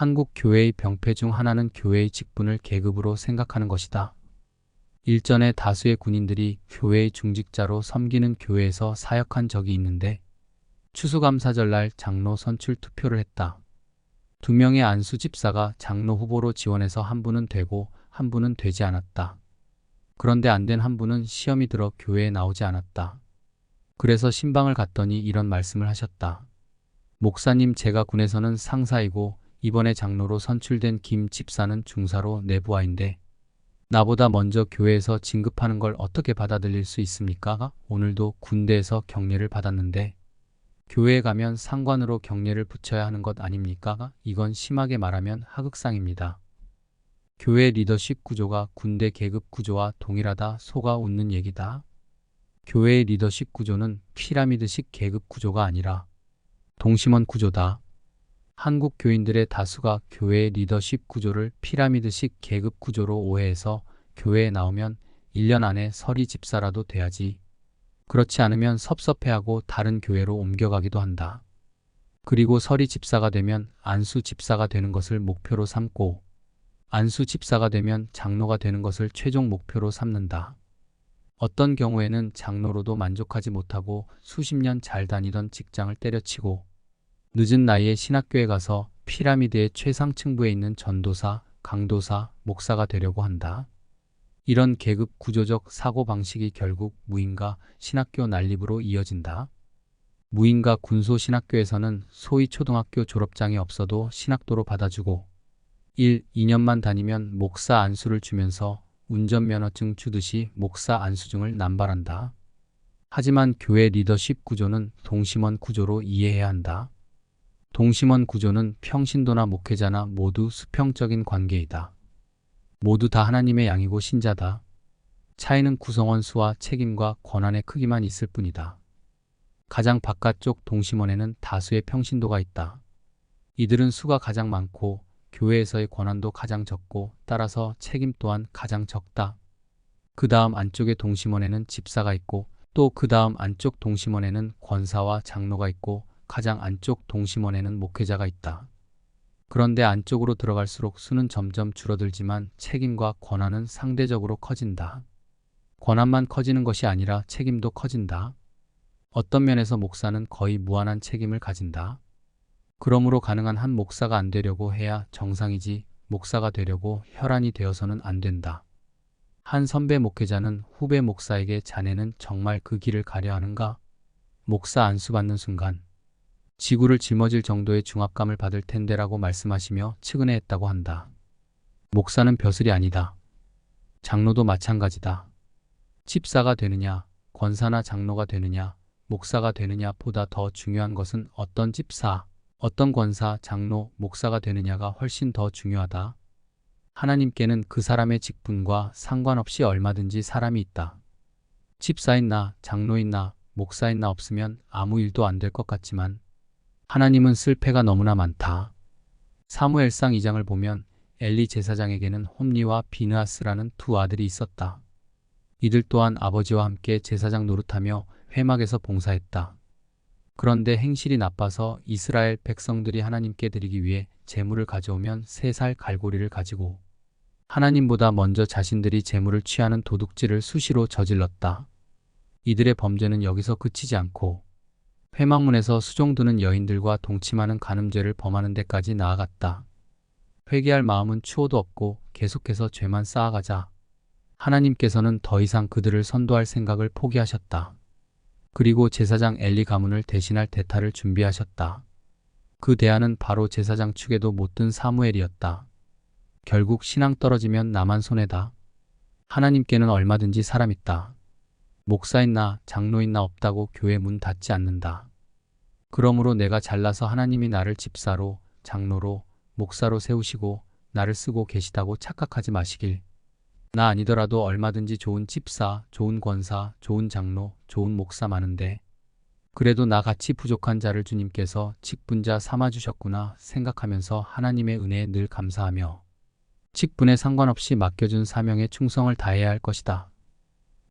한국 교회의 병폐 중 하나는 교회의 직분을 계급으로 생각하는 것이다. 일전에 다수의 군인들이 교회의 중직자로 섬기는 교회에서 사역한 적이 있는데 추수감사절 날 장로 선출 투표를 했다. 두 명의 안수 집사가 장로 후보로 지원해서 한 분은 되고 한 분은 되지 않았다. 그런데 안 된 한 분은 시험이 들어 교회에 나오지 않았다. 그래서 신방을 갔더니 이런 말씀을 하셨다. 목사님 제가 군에서는 상사이고 이번에 장로로 선출된 김 집사는 중사로 내부하인데 나보다 먼저 교회에서 진급하는 걸 어떻게 받아들일 수 있습니까? 오늘도 군대에서 격려를 받았는데 교회에 가면 상관으로 격려를 붙여야 하는 것 아닙니까? 이건 심하게 말하면 하극상입니다. 교회 리더십 구조가 군대 계급 구조와 동일하다 속아 웃는 얘기다. 교회의 리더십 구조는 피라미드식 계급 구조가 아니라 동심원 구조다. 한국 교인들의 다수가 교회의 리더십 구조를 피라미드식 계급 구조로 오해해서 교회에 나오면 1년 안에 서리 집사라도 돼야지. 그렇지 않으면 섭섭해하고 다른 교회로 옮겨가기도 한다. 그리고 서리 집사가 되면 안수 집사가 되는 것을 목표로 삼고 안수 집사가 되면 장로가 되는 것을 최종 목표로 삼는다. 어떤 경우에는 장로로도 만족하지 못하고 수십 년 잘 다니던 직장을 때려치고 늦은 나이에 신학교에 가서 피라미드의 최상층부에 있는 전도사, 강도사, 목사가 되려고 한다. 이런 계급 구조적 사고 방식이 결국 무인가 신학교 난립으로 이어진다. 무인가 군소 신학교에서는 소위 초등학교 졸업장이 없어도 신학도로 받아주고 1, 2년만 다니면 목사 안수를 주면서 운전면허증 주듯이 목사 안수증을 남발한다. 하지만 교회 리더십 구조는 동심원 구조로 이해해야 한다. 동심원 구조는 평신도나 목회자나 모두 수평적인 관계이다. 모두 다 하나님의 양이고 신자다. 차이는 구성원 수와 책임과 권한의 크기만 있을 뿐이다. 가장 바깥쪽 동심원에는 다수의 평신도가 있다. 이들은 수가 가장 많고 교회에서의 권한도 가장 적고 따라서 책임 또한 가장 적다. 그 다음 안쪽의 동심원에는 집사가 있고 또 그 다음 안쪽 동심원에는 권사와 장로가 있고 가장 안쪽 동심원에는 목회자가 있다. 그런데 안쪽으로 들어갈수록 수는 점점 줄어들지만 책임과 권한은 상대적으로 커진다. 권한만 커지는 것이 아니라 책임도 커진다. 어떤 면에서 목사는 거의 무한한 책임을 가진다. 그러므로 가능한 한 목사가 안 되려고 해야 정상이지 목사가 되려고 혈안이 되어서는 안 된다. 한 선배 목회자는 후배 목사에게 자네는 정말 그 길을 가려 하는가? 목사 안수 받는 순간 지구를 짊어질 정도의 중압감을 받을 텐데라고 말씀하시며 측은해했다고 한다. 목사는 벼슬이 아니다. 장로도 마찬가지다. 집사가 되느냐, 권사나 장로가 되느냐, 목사가 되느냐 보다 더 중요한 것은 어떤 집사, 어떤 권사, 장로, 목사가 되느냐가 훨씬 더 중요하다. 하나님께는 그 사람의 직분과 상관없이 얼마든지 사람이 있다. 집사인 나, 장로인 나, 목사인 나 없으면 아무 일도 안 될 것 같지만 하나님은 쓸패가 너무나 많다. 사무엘상 2장을 보면 엘리 제사장에게는 홈리와 비느하스라는 두 아들이 있었다. 이들 또한 아버지와 함께 제사장 노릇하며 회막에서 봉사했다. 그런데 행실이 나빠서 이스라엘 백성들이 하나님께 드리기 위해 재물을 가져오면 세 살 갈고리를 가지고 하나님보다 먼저 자신들이 재물을 취하는 도둑질을 수시로 저질렀다. 이들의 범죄는 여기서 그치지 않고 회막문에서 수종드는 여인들과 동침하는 간음죄를 범하는 데까지 나아갔다. 회개할 마음은 추호도 없고 계속해서 죄만 쌓아가자 하나님께서는 더 이상 그들을 선도할 생각을 포기하셨다. 그리고 제사장 엘리 가문을 대신할 대타를 준비하셨다. 그 대안은 바로 제사장 측에도 못 든 사무엘이었다. 결국 신앙 떨어지면 나만 손해다. 하나님께는 얼마든지 사람 있다. 목사인 나, 장로인 나 없다고 교회 문 닫지 않는다. 그러므로 내가 잘나서 하나님이 나를 집사로, 장로로, 목사로 세우시고 나를 쓰고 계시다고 착각하지 마시길. 나 아니더라도 얼마든지 좋은 집사, 좋은 권사, 좋은 장로, 좋은 목사 많은데 그래도 나같이 부족한 자를 주님께서 직분자 삼아주셨구나 생각하면서 하나님의 은혜에 늘 감사하며 직분에 상관없이 맡겨준 사명에 충성을 다해야 할 것이다.